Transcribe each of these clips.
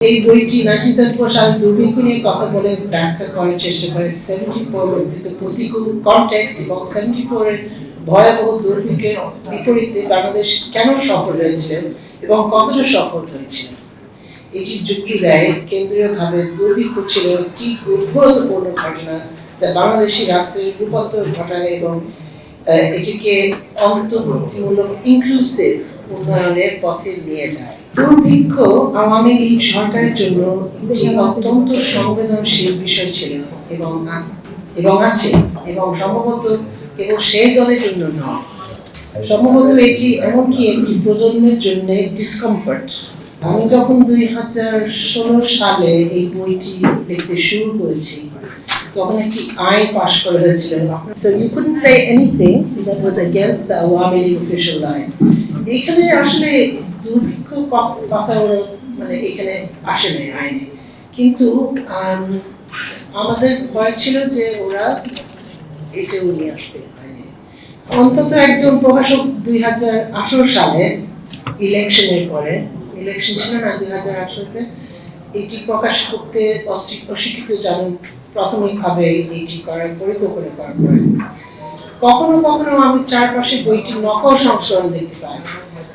এই বইটি seventy four দুর্ভিক্ষ নিয়ে কথা বলে ব্যাখ্যা করার চেষ্টা করে সেভেন্টি ফোর প্রতিকূল কনটেক্সট এবং সেভেন্টি ফোর এর ভয়াবহ দুর্ভিক্ষের বিপরীতে বাংলাদেশ কেন সফল হয়েছিল এবং কতটা সফল হয়েছিল? এটি যুক্তি দেয় কেন্দ্রীয়ভাবে দুর্ভিক্ষ ছিল একটি গুরুত্বপূর্ণ ঘটনা যা বাংলাদেশি রাষ্ট্রের রূপান্তর ঘটায় এবং এটিকে অন্তর্ভুক্তিমূলক ইনক্লুসিভ উন্নয়নের পথে নিয়ে যায়। দুর্ভিক্ষ আওয়ামী লীগ সরকারের জন্য একটি অত্যন্ত সংবেদনশীল বিষয় ছিল এবং এবং আছে এবং সম্ভবত কেবল সেই দলের জন্য নয়। সম্ভবত এটি এমনকি একটি প্রজন্মের জন্য ডিসকমফর্ট আমি যখন দুই হাজার ষোলো সালে এই বইটি লিখতে শুরু করেছি, তখন একটি আইন পাশ করা হয়েছিল। So you couldn't say anything that was against the Awami official line এখানে আসলে দুর্ভিক্ষ কথা মানে এখানে আসে নাই আইনে। কিন্তু আমাদের ভয় ছিল যে ওরা এটাও নিয়ে আসবে অন্তত একজন প্রকাশক দুই হাজার আঠারো সালে ইলেকশনের পরে, ইলেকশন ছিল না দুই হাজার আঠারোতে, এটি প্রকাশ করতে অস্বী- অস্বীকৃত জানেন প্রাথমিকভাবে এটি করার পরিকল্পনা করার পরে কখনো কখনো আমি চারপাশে বইটির নকল সংস্করণ দেখতে পাই।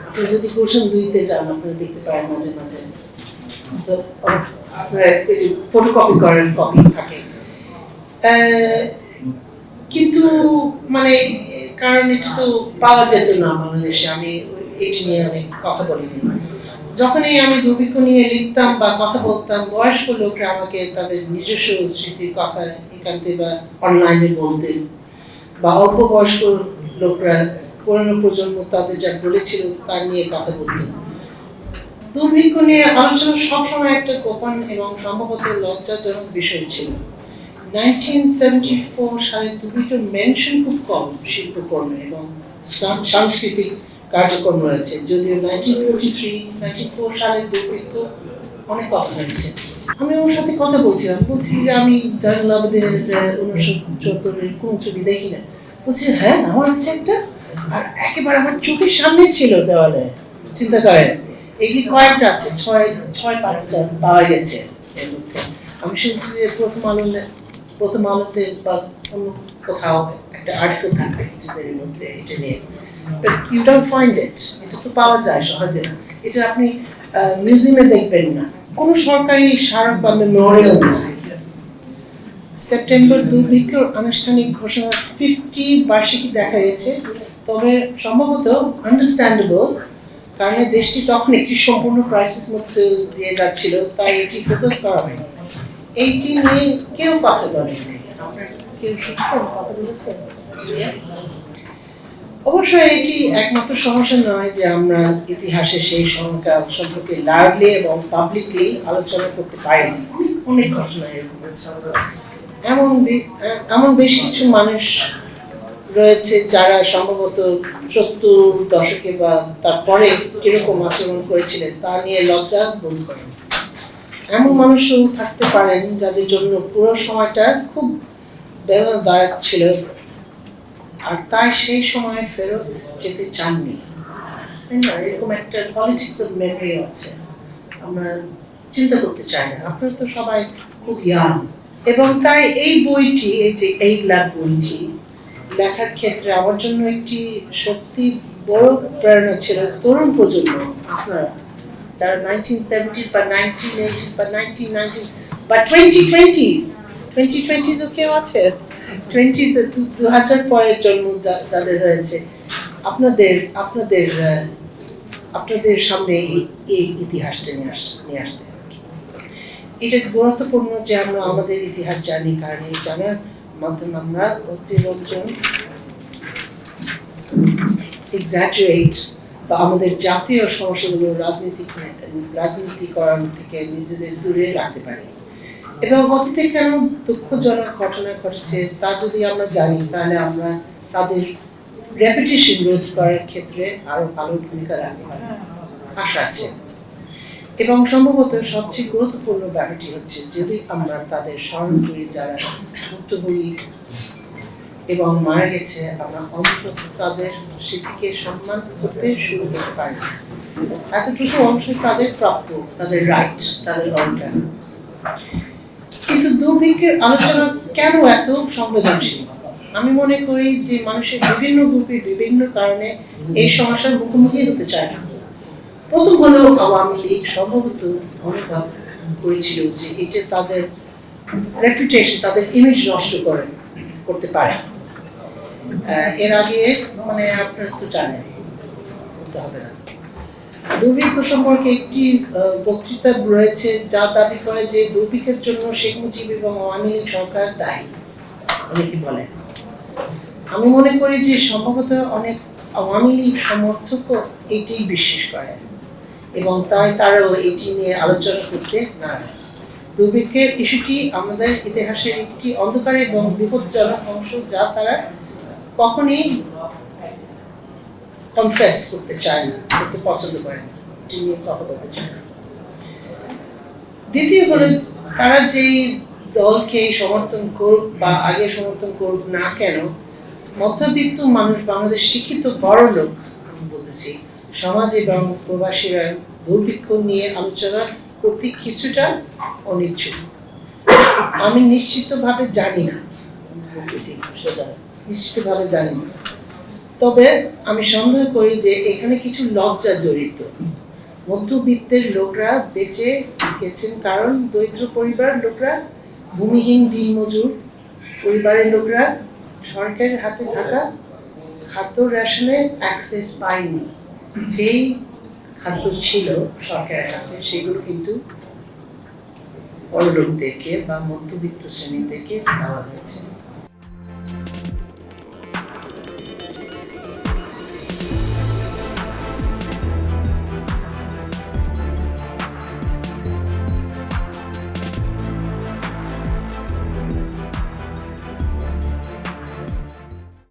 আপনি যদি কোশন দুইতে যান, আপনারা দেখতে পারেন মাঝে মাঝে। আপনার ফটোকপি করার কপি থাকে। কিন্তু মানে কারণ এটা তো পাওয়া যেত না বাংলাদেশে। আমি এটি নিয়ে অনেক কথা বলিনি। যখনই আমি দুর্ভিক্ষ নিয়ে লিখতাম বা কথা বলতাম, বয়স্ক লোকরা আমাকে তাদের নিজস্ব স্মৃতির কথা এখান থেকে বা অনলাইনে বলতেন। বা অল্প বয়স্ক লোকরা পুরনো প্রজন্ম তাদের যা বলেছিল তা নিয়ে কথা বলতেন দুর্ভিক্ষ নিয়ে আলোচনা সবসময় একটা গোপন এবং সম্ভবত লজ্জাজনক বিষয় ছিল। সালে দুর্ভিক্ষ মেনশন খুব কম শিল্পকর্মে এবং সাংস্কৃতিক কার্যক্রম রয়েছে। যদিও nineteen forty three nineteen four সালের দুর্ভিক্ষ অনেক কথা হয়েছে। আমি ওর সাথে কথা বলছিলাম। বলছি যে আমি উনিশশো চুয়াত্তরের কোন ছবি দেখি না। বলছি হ্যাঁ আমার আছে একটা। আর একেবারে আমার চোখের সামনে ছিল দেওয়ালে। চিন্তা করেন এগুলি কয়েকটা আছে, ছয় ছয়, পাঁচটা পাওয়া গেছে। আমি শুনছি যে প্রথম আলো প্রথম আলোতে বা অন্য কোথাও একটা আর্টিকেল থাকবে কিছুদের মধ্যে এটা নিয়ে। ইউ ডোন্ট ফাইন্ড ইট এটা তো পাওয়া যায় সহজে। না এটা আপনি মিউজিয়ামে দেখবেন না। কোনো সরকারি স্মারক বা মেমোরিয়াল নাই। সেপ্টেম্বর দুর্ভিক্ষ আনুষ্ঠানিক ঘোষণা ফিফটি বার্ষিকী দেখা গেছে। তবে সম্ভবত আন্ডারস্ট্যান্ডেবল কারণ দেশটি তখন একটি সম্পূর্ণ ক্রাইসিস মধ্যে দিয়ে যাচ্ছিল, তাই এটি ফোকাস করা হয়নি। এইটি নিয়ে কেউ কথা বলেনি। আপনার কেউ শুনছেন? কথা বলেছেন? অবশ্যই এটি একমাত্র সমস্যা নয় যে আমরা ইতিহাসে সেই সময়কাল সম্পর্কে লার্ডলি এবং পাবলিকলি আলোচনা করতে পারিনি। অনেক অনেক ঘটনা এরকম হয়েছে এমন এমন বেশ কিছু মানুষ রয়েছে যারা সম্ভবত সত্তর দশকে বা তারপরে কীরকম আচরণ করেছিলেন তা নিয়ে লজ্জা বোধ করেন। এমন মানুষও থাকতে পারেন যাদের জন্য পুরো সময়টা খুব বেদনাদায়ক ছিল। আর তাই সেই সময় ফেরত যেতে চাননি। তাই না? এরকম একটা পলিটিক্স অফ মেমরি আছে। আমরা চিন্তা করতে চাই না। আপনারা তো সবাই খুব ইয়াং এবং তাই এই বইটি, এই যে এই ল্যাব বইটি, লেখার ক্ষেত্রে আমার জন্য একটি সত্যি বড় প্রেরণা ছিল তরুণ প্রজন্ম। আপনারা যারা নাইনটিন সেভেন্টিস বা নাইনটিন এইটিস বা নাইনটিন নাইনটিস বা টোয়েন্টি টোয়েন্টিস টোয়েন্টি টোয়েন্টিসও কেউ আছে? টোয়েন্টিস দু হাজার পরের জন্ম যাদের হয়েছে, আপনাদের আপনাদের আপনাদের সামনে এই- ইতিহাসটা নিয়ে আস নিয়ে আসতে এটা গুরুত্বপূর্ণ যে আমরা আমাদের ইতিহাস জানি, কারণ এই জানার মাধ্যমে আমরা অতিরঞ্জন এক্সাজুরেট বা আমাদের জাতীয় সমস্যাগুলো রাজনীতি রাজনীতিকরণ থেকে নিজেদের দূরে রাখতে পারি। এবং অতীতে কেন দুঃখজনক ঘটনা ঘটেছে তা যদি আমরা জানি, তাহলে আমরা তাদের রেপিটেশন রোধ করার ক্ষেত্রে আরও ভালো ভূমিকা রাখতে পারি আশা আছে। এবং সম্ভবত সবচেয়ে গুরুত্বপূর্ণ ব্যাপারটি হচ্ছে, যদি আমরা তাদের স্মরণ করি যারা ভুক্তভোগী এবং মারা গেছে, আমরা অন্তত তাদের স্মৃতিকে সম্মান করতে শুরু করতে পারি। এতটুকু অংশ তাদের প্রাপ্য, তাদের রাইট তাদের কিন্তু দুর্ভিক্ষের আলোচনা কেন এত সংবেদনশীল? আমি মনে করি যে মানুষের বিভিন্ন গ্রুপের বিভিন্ন কারণে এই সমস্যার মুখোমুখি হতে চায় না। প্রথম হলো আওয়ামী লীগ সম্ভবত অনুভব করেছিল যে এটা তাদের রেপুটেশন তাদের ইমেজ নষ্ট করে, করতে পারে। এর আগে মানে আপনার তো জানেন হবে না। দুর্ভিক্ষ সম্পর্কে একটি বক্তৃতা রয়েছে যা দাবি করে যে দুর্ভিক্ষের জন্য শেখ মুজিব এবং আওয়ামী লীগ সরকার দায়ী। অনেকে বলেন? আমি মনে করি যে সম্ভবত অনেক আওয়ামী লীগ সমর্থকও এটি বিশ্বাস করেন এবং তাই তারাও এটি নিয়ে আলোচনা করতে নারাজ। দুর্ভিক্ষের ইস্যুটি আমাদের ইতিহাসের একটি অন্ধকার এবং বিপজ্জনক অংশ যা তারা কখনই কনফেস করতে চায় না করতে পছন্দ করে না এটি নিয়ে কথা বলতে চায় না দ্বিতীয় হলো তারা যেই দলকে সমর্থন করুক বা আগে সমর্থন করুক না কেন, মধ্যবিত্ত মানুষ, বাংলাদেশ শিক্ষিত বড় লোক, আমি বলতেছি, সমাজ এবং প্রবাসীরা দুর্ভিক্ষ নিয়ে আলোচনা করতে কিছুটা অনিচ্ছুক। আমি নিশ্চিতভাবে জানি না বলতেছি নিশ্চিতভাবে জানি না। তবে আমি সন্দেহ করি যে এখানে কিছু লজ্জা জড়িত। মধ্যবিত্তের লোকরা বেঁচে গেছেন কারণ দরিদ্র পরিবার লোকরা, ভূমিহীন দিনমজুর পরিবারের লোকরা, সরকারের হাতে থাকা খাদ্য রেশনে অ্যাক্সেস পায়নি। যেই খাদ্য ছিল সরকারের হাতে, সেগুলো কিন্তু বড়লোকদেরকে বা মধ্যবিত্ত শ্রেণীদেরকে দেওয়া হয়েছে।